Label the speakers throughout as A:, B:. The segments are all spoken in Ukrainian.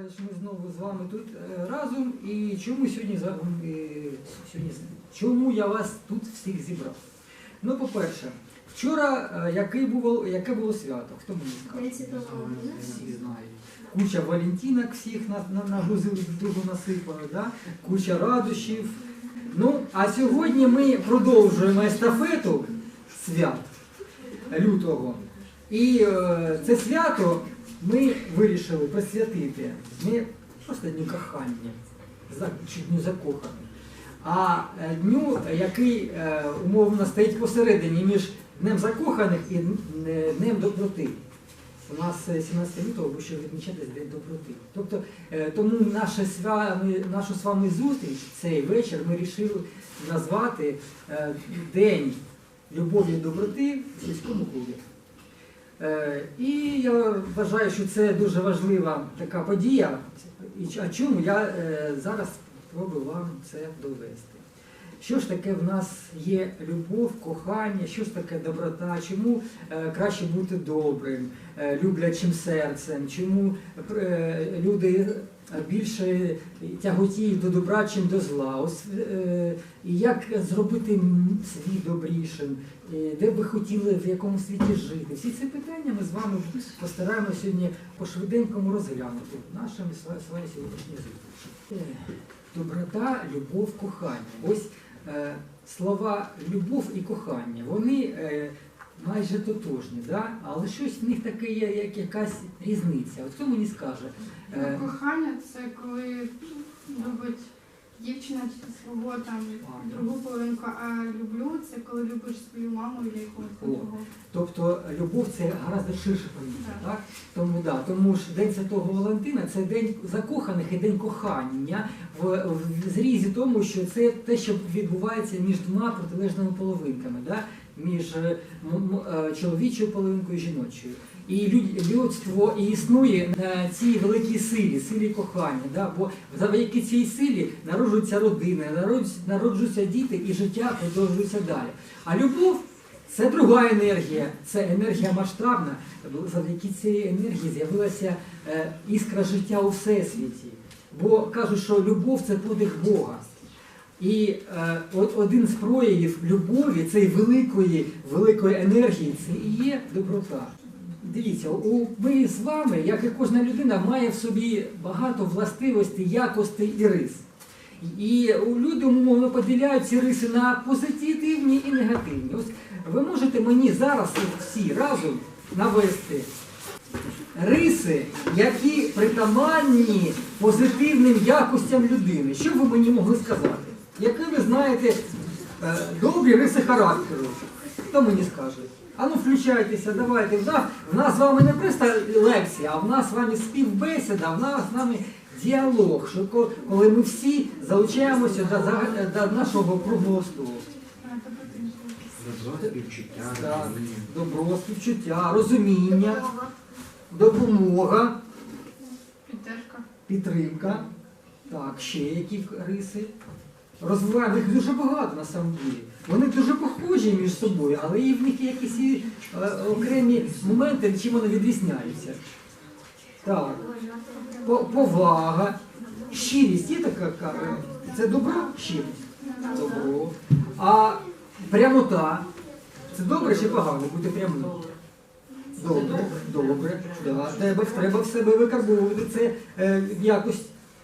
A: Але ж ми знову з вами тут е, разом. І чому сьогодні за е, сьогодні чому я вас тут всіх зібрав? Ну, по-перше, вчора е, яке було, яке було свято? Хто мені скаже?
B: Валентина.
A: Всі знають. Куча валентинок всіх на, на, нагрузили другу насипали, да? куча радощів. Ну, а сьогодні ми продовжуємо естафету свят лютого. І е, це свято ми вирішили присвятити не просто дню кохання, чи дню закоханих, а е, дню, який е, умовно стоїть посередині між Днем закоханих і е, Днем доброти. У нас е, 17 лютого буде ще відмічатись День доброти. Тобто, тому наше свя... нашу з вами зустріч цей вечір ми вирішили назвати День любові і доброти в сільському клубі. Е, І я вважаю, що це дуже важлива така подія. А чому я е, зараз спробую вам це довести? Що ж таке в нас є любов, кохання, що ж таке доброта, чому е, краще бути добрим, е, люблячим серцем, чому е, люди більше тяготіють до добра, чим до зла. І як зробити світ добрішим, де б ви хотіли в якому світі жити. Всі ці питання ми з вами постараємося сьогодні по швиденькому розглянути в нашому своїй сьогоднішній зустрічі. Доброта, любов, кохання. Ось слова любов і кохання, вони е, майже тотожні, да? але щось в них таке є, як якась різниця. От хто мені скаже? Е,
C: Ну, кохання це коли любить дівчина чи свого там другу половинку, а люблю це коли любиш свою маму і якогось другого.
A: Тобто любов це гораздо ширше поняття,
C: Так.
A: так? Тому, да, тому ж День Святого Валентина це день закоханих і день кохання в, в зрізі тому, що це те, що відбувається між двома протилежними половинками, да? між е, е, чоловічою половинкою і жіночою. І людство існує на цій великій силі, силі кохання. Да? Бо завдяки цій силі народжуються родини, народжуються, народжуються діти і життя продовжується далі. А любов це друга енергія, це енергія масштабна. Завдяки цій енергії з'явилася е, іскра життя у всесвіті. Бо кажуть, що любов це подих Бога. І е, от один з проявів любові, цієї великої, великої енергії, це і є доброта. Дивіться, ми з вами, як і кожна людина, має в собі багато властивостей, якостей і рис. І люди умовно поділяють ці риси на позитивні і негативні. Ось ви можете мені зараз всі разом навести риси, які притаманні позитивним якостям людини. Що ви мені могли сказати? Які ви знаєте е, добрі риси характеру? Хто мені скаже? А ну включайтеся, давайте. В нас, в нас з вами не просто лекція, а в нас з вами співбесіда, в нас з вами діалог, що коли ми всі залучаємося до, до нашого круглого столу.
D: Добро, співчуття,
A: Так, добро, співчуття, розуміння, допомога,
C: Підтримка.
A: підтримка. Так, ще які риси. Розвиваємо їх дуже багато на самом ділі. Вони дуже похожі між собою, але і в них є якісь е, окремі моменти, чим вони відрізняються. Так, по- повага, щирість є така. ка- Це добро? Щирість. Добро. А прямота. Це добре чи погано бути прямим? Добре, добре. Да. Треба, треба в себе викарбовувати це е, якось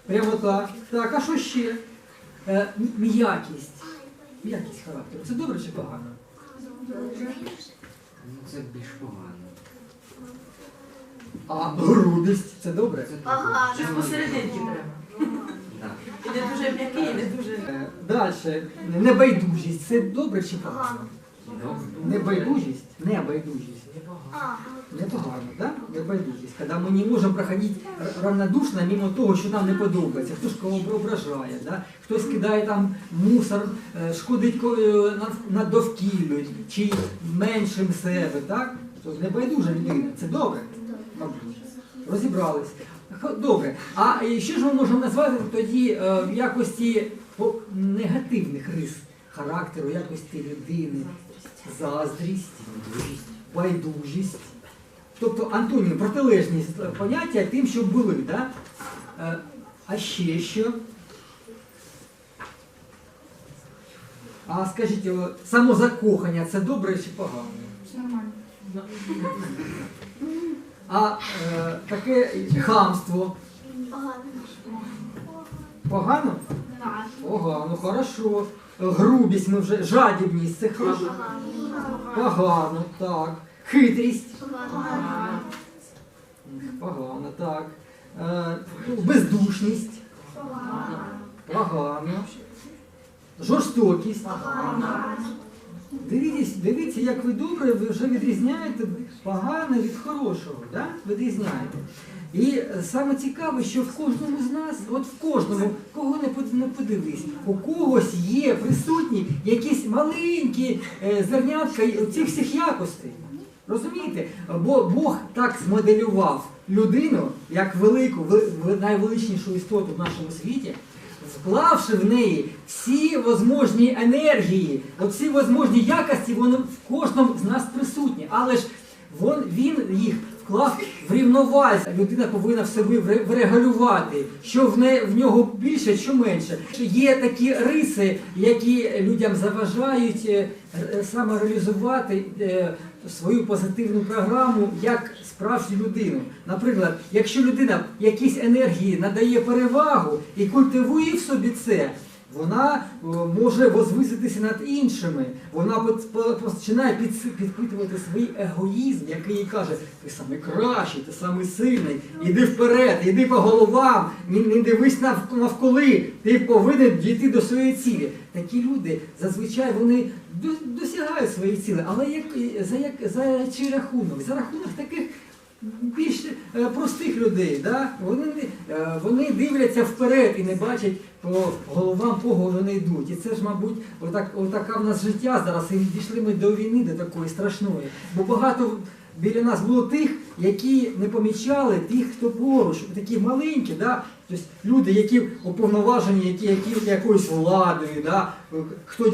A: прямота. Так, а що ще? Е, м'якість. М'якість характеру. Це добре чи погано?
D: Ну, це більш погано.
A: А грубість це добре?
D: Це
B: Ага.
E: Щось посерединки треба. І не дуже м'який, і не дуже.
A: Е, Далі. Небайдужість. Це добре чи погано? Небайдужість. Небайдужість. Непогано, да? Небайдужість. Коли ми не можемо проходити равнодушно мимо того, що нам не подобається. Хтось кого ображає, да? хтось кидає там мусор, е, шкодить ко- над- над довкіллю, чи меншим себе, так? Тобто небайдужа людина. Це добре? Мабуть. Розібрались. Добре. А що ж ми можемо назвати тоді е, в якості негативних рис характеру, якості людини? Заздрість, байдужість. Тобто антонім, протилежність поняття тим, що були, да? Е, А ще що? А скажіть, самозакохання це добре чи погано?
C: Нормально.
A: А е, таке хамство погано?
C: Так.
A: Погано, хорошо. Грубість ми вже, жадібність це хорошо. Погано, так. Хитрість. Погано, так. Е, ну, бездушність. Погано. Жорстокість. Дивіться, дивіться, як ви добре, ви вже відрізняєте погане від хорошого. Да? Відрізняєте. І саме цікаве, що в кожному з нас, от в кожному, кого не подивись, у когось є присутні якісь маленькі е, зернятка цих всіх якостей. Розумієте? Бо Бог так змоделював людину як велику, найвеличнішу істоту в нашому світі, вклавши в неї всі возможні енергії, всі возможні якості, вони в кожному з нас присутні. Але ж він їх вклав в рівновазі. Людина повинна в себе врегулювати, що в, не, в нього більше, що менше. Є такі риси, які людям заважають е, е, саме реалізувати е, свою позитивну програму як справжню людину. Наприклад, якщо людина якісь енергії надає перевагу і культивує в собі це. Вона е, може возвиситися над іншими. Вона починає підпитувати свій егоїзм, який їй каже, ти самий кращий, ти самий сильний, іди вперед, іди по головам, не, дивись нав- навколи, ти повинен дійти до своєї цілі. Такі люди зазвичай вони до- досягають своєї цілі, але як, за, як, за чий рахунок? За рахунок таких більш е, простих людей. Да? Вони, е, вони дивляться вперед і не бачать по головам, кого вони йдуть. І це ж, мабуть, отак, отака в нас життя зараз. І дійшли ми до війни, до такої страшної. Бо багато біля нас було тих, які не помічали тих, хто поруч, такі маленькі, да? тобто люди, які уповноважені, які, які якоюсь владою, да? хто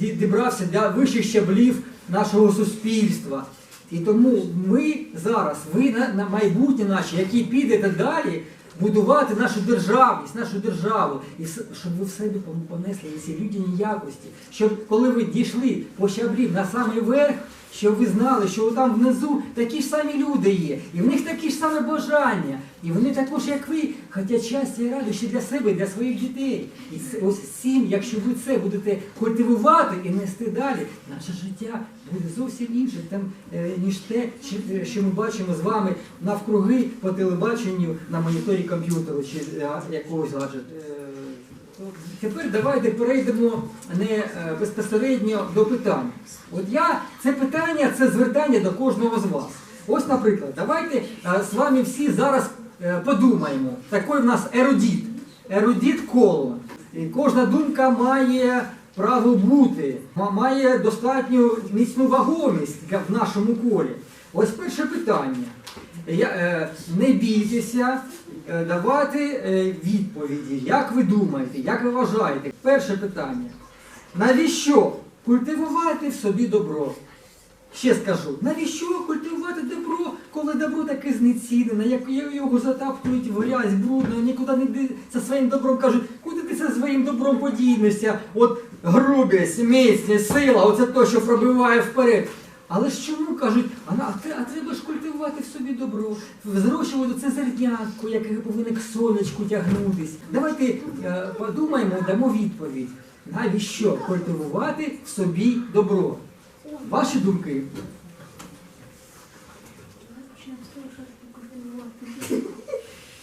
A: дібрався для вищих щаблів нашого суспільства. І тому ми зараз, ви на, на майбутнє наші, які підете далі, будувати нашу державність, нашу державу, і все, щоб ви в себе понесли ці людяні якості, щоб коли ви дійшли по щаблів на самий верх, щоб ви знали, що там внизу такі ж самі люди є, і в них такі ж саме бажання, і вони також, як ви, хочуть щастя і радощі для себе, для своїх дітей. І ось цим, якщо ви це будете культивувати і нести далі, наше життя буде зовсім інше, ніж те, е, що ми бачимо з вами навкруги по телебаченню на моніторі комп'ютеру чи е, якогось гаджету. Е, Тепер давайте перейдемо не безпосередньо до питань. От я це питання, це звертання до кожного з вас. Ось, наприклад, давайте з вами всі зараз подумаємо. Такий в нас ерудіт. Ерудіт коло. І кожна думка має право бути, має достатню міцну вагомість в нашому колі. Ось перше питання. Е, не бійтеся е, давати е, відповіді. Як ви думаєте, як ви вважаєте? Перше питання. Навіщо культивувати в собі добро? Ще скажу, навіщо культивувати добро, коли добро таке знецінене, як його затаптують в грязь, брудно, нікуди не за своїм добром кажуть, куди ти за своїм добром подійнешся? От грубість, міцність, сила, оце то, що пробиває вперед. Але ж чому кажуть, а, а, треба ж культивувати в собі добро, зрощувати це зернятко, яке повинне к сонечку тягнутись. Давайте е, подумаємо, дамо відповідь. Навіщо культивувати в собі добро? Ваші думки?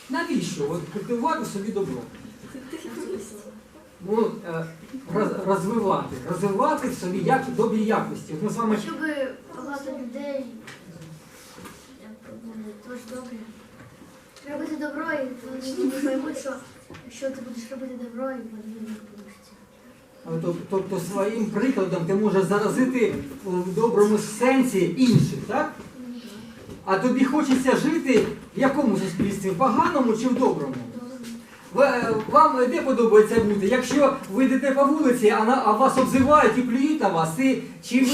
A: Навіщо от, культивувати собі добро? Ну, е, роз- розвивати, розвивати в собі як, добрі якості. От ми з вами
B: Щоб багато людей буде теж добре. Робити добро і вони поймуть, що якщо ти будеш робити добро, і вони не получиться.
A: Тобто своїм прикладом ти можеш заразити в доброму сенсі інших, так? А тобі хочеться жити в якому суспільстві? В поганому чи в доброму? Ва- вам де подобається бути? Якщо ви йдете по вулиці, а, на, а вас обзивають і плюють на вас, і, чи, ви,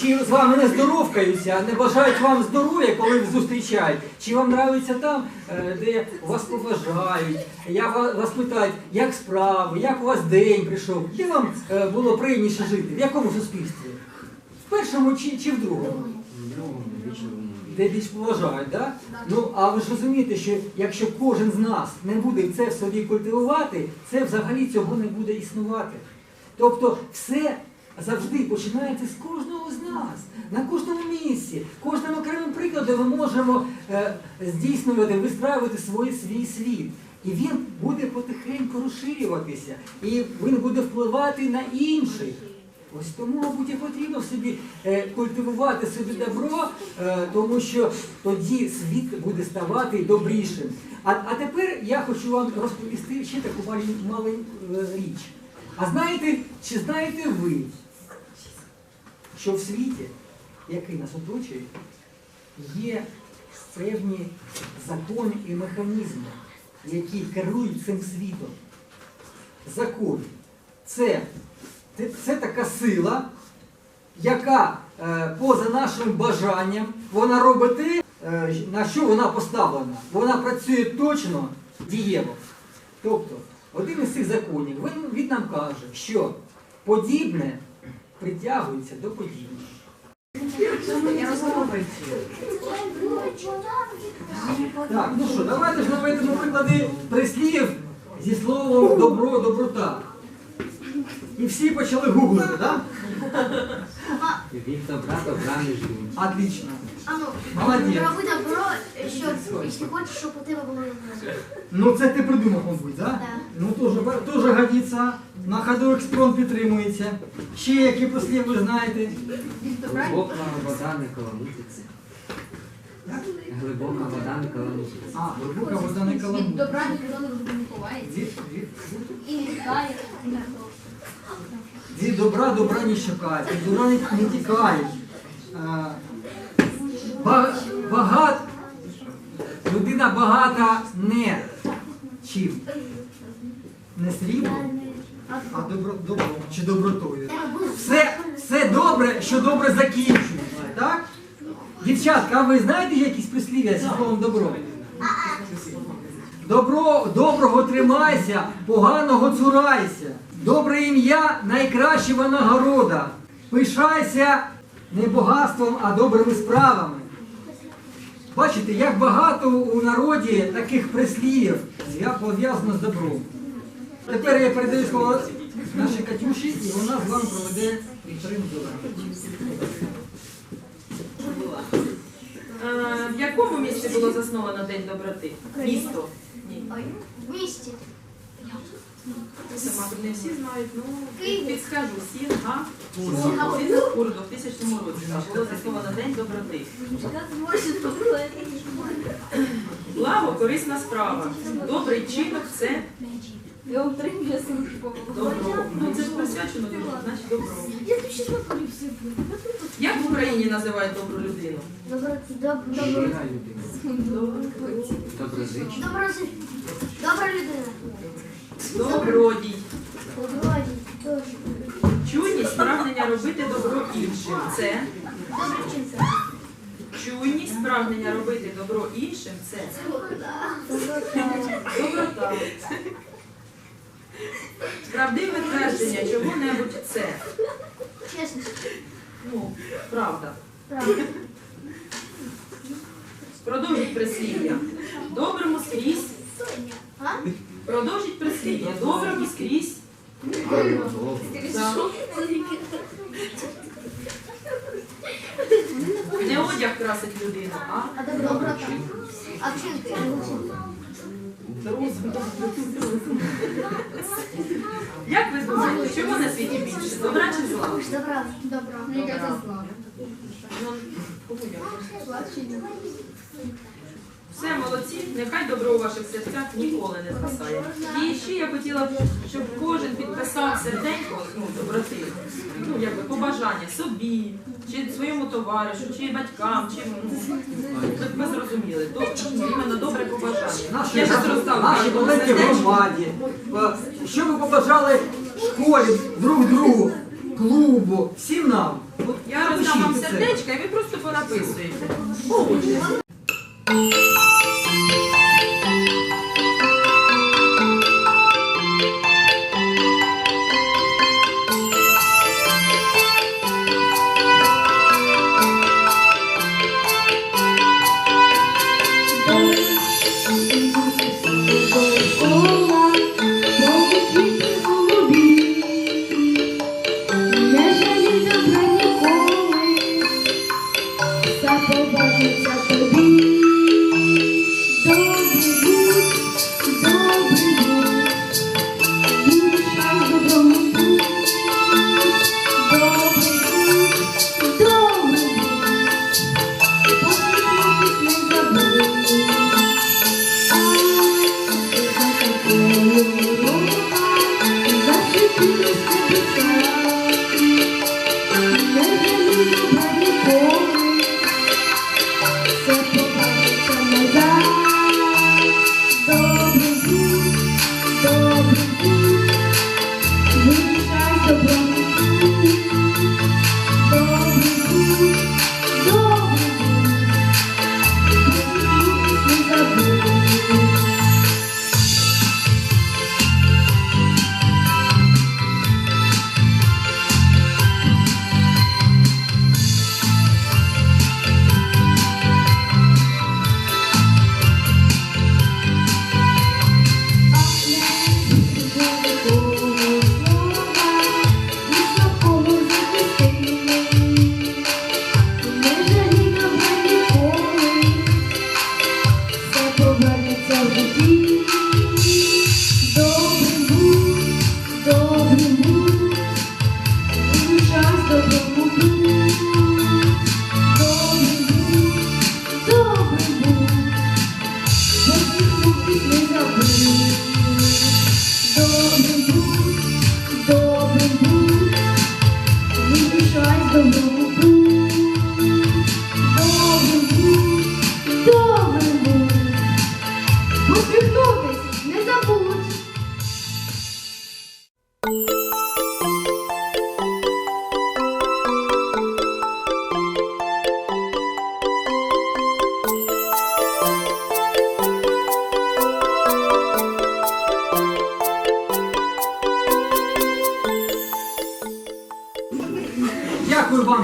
A: чи з вами не здоровкаються, не бажають вам здоров'я, коли зустрічають, чи вам нравиться там, е, де вас поважають, я вас питають, як справи, як у вас день прийшов, де вам е, було приємніше жити, в якому суспільстві? В першому чи, чи в другому? Де більш поважають, да? Ну, а ви ж розумієте, що якщо кожен з нас не буде це в собі культивувати, це взагалі цього не буде існувати. Тобто все завжди починається з кожного з нас, на кожному місці, кожним окремим прикладом ми можемо е, здійснювати, вистраювати свій, свій світ. І він буде потихеньку розширюватися, і він буде впливати на інших. Ось тому, мабуть, і потрібно собі е, культивувати собі добро, е, тому що тоді світ буде ставати добрішим. А, а тепер я хочу вам розповісти ще таку маленьку е, річ. А знаєте, чи знаєте ви, що в світі, який нас оточує, є певні закони і механізми, які керують цим світом? Закон це це, це така сила, яка е, поза нашим бажанням, вона робить те, е, на що вона поставлена. Вона працює точно, дієво. Тобто, один із цих законів, він, він нам каже, що подібне притягується до подібного. Так, ну що, давайте ж наведемо приклади прислів зі словом добро, доброта. І всі почали гуглити, так?
D: Від добра добра не ждуть.
A: Отлично.
B: А ну,
A: Молодець.
B: роби добро, щоб, якщо хочеш, щоб у тебе було добро.
A: Ну це ти придумав, мабуть, так?
B: Да.
A: Ну теж, теж годиться. На ходу експромт підтримується. Ще які послів ви знаєте.
D: Глибока вода не каламутиться. Глибока вода не каламутиться.
A: А, глибока вода не
F: Від добра ніхто не ховається.
A: Від, від,
F: І літає.
A: від добра добра не шукають, від добра не, не тікають. А, ба- багат, людина багата не чим? Не сріблом, а добро, добром чи добротою. Все, все добре, що добре закінчується, так? Дівчатка, а ви знаєте якісь прислів'я зі словом добро? Добро, доброго тримайся, поганого цурайся. Добре ім'я найкраща нагорода. Пишайся не багатством, а добрими справами. Бачите, як багато у народі таких прислів'їв пов'язано з добром. Тепер я передаю слово нашій Катюші, і вона з вами проведе.
G: Е, В якому місці було засновано День доброти? Місто. Ні.
B: В місті.
G: Це, мабуть, не всі знають. Ну, підскажу. Сінга. Сінгапурдо в тисячному році так, було засновано День доброти. Благо, корисна справа. Добрий чинок це
F: Я утримую службу.
G: добро. Ну, це ж присвячено значить добро.
F: Я тут ще смотрю всі.
G: Як в Україні називають добру людину?
B: Добро, добро, добро,
D: Щира людина. Доброзична.
B: добра людина.
G: Добродій.
B: Добродій.
G: Чуйність прагнення робити добро іншим. Це
B: Добре вчиться.
G: чуйність прагнення робити добро іншим. Це
B: Доброта.
G: Правдиве твердження чого-небудь це.
B: Чесно.
G: Ну, правда.
B: Правда.
G: Продовжіть прислів'я. Доброму скрізь.
B: А?
G: Продовжіть прислів'я. Доброму скрізь.
D: Добро,
G: Да. Не одяг красить людину, а
B: А доброта. А вчинки.
G: як ви думаєте, чого на світі більше? Добра
B: Добра.
G: Ну.
E: Все, молодці, нехай добро у ваших серцях ніколи не згасає. І ще я хотіла б, щоб кожен підписав серденько, ну, доброти, ну, якби побажання собі, чи своєму товаришу, чи батькам, чи ну, щоб ви зрозуміли. Іменно добре побажання.
A: Наші,
E: Я щас
A: наші, маленькі громаді. Що ви побажали школі, друг другу, клубу, всім нам? От
E: Я роздам вам
A: сердечко,
E: сердечка, і ви просто понаписуєте.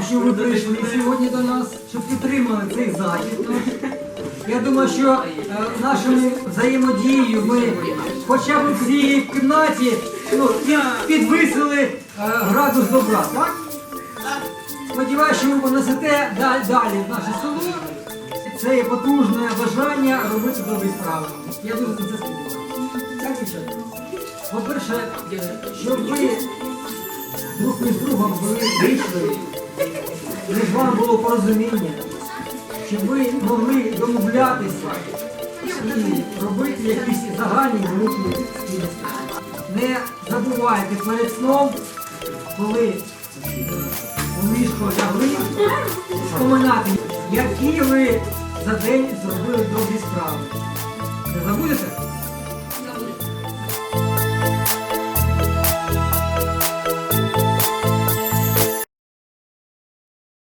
A: Що ви прийшли сьогодні до нас, що підтримали цей захід. Я думаю, що е, нашою взаємодією ми хоча б в цій кімнаті ну, підвисили е, градус добра, так? Сподіваюся, що ви понесете да- далі в наше село. Це є потужне бажання робити добрі справи. Я дуже на це сподіваюся. Так, дівчата? По-перше, щоб ви друг між другом були вийшли, між вами було порозуміння, щоб ви могли домовлятися і робити якісь загальні великі спільності. Не забувайте перед сном, коли у ліжко лягли, споминати, які ви за день зробили добрі справи. Не забудете?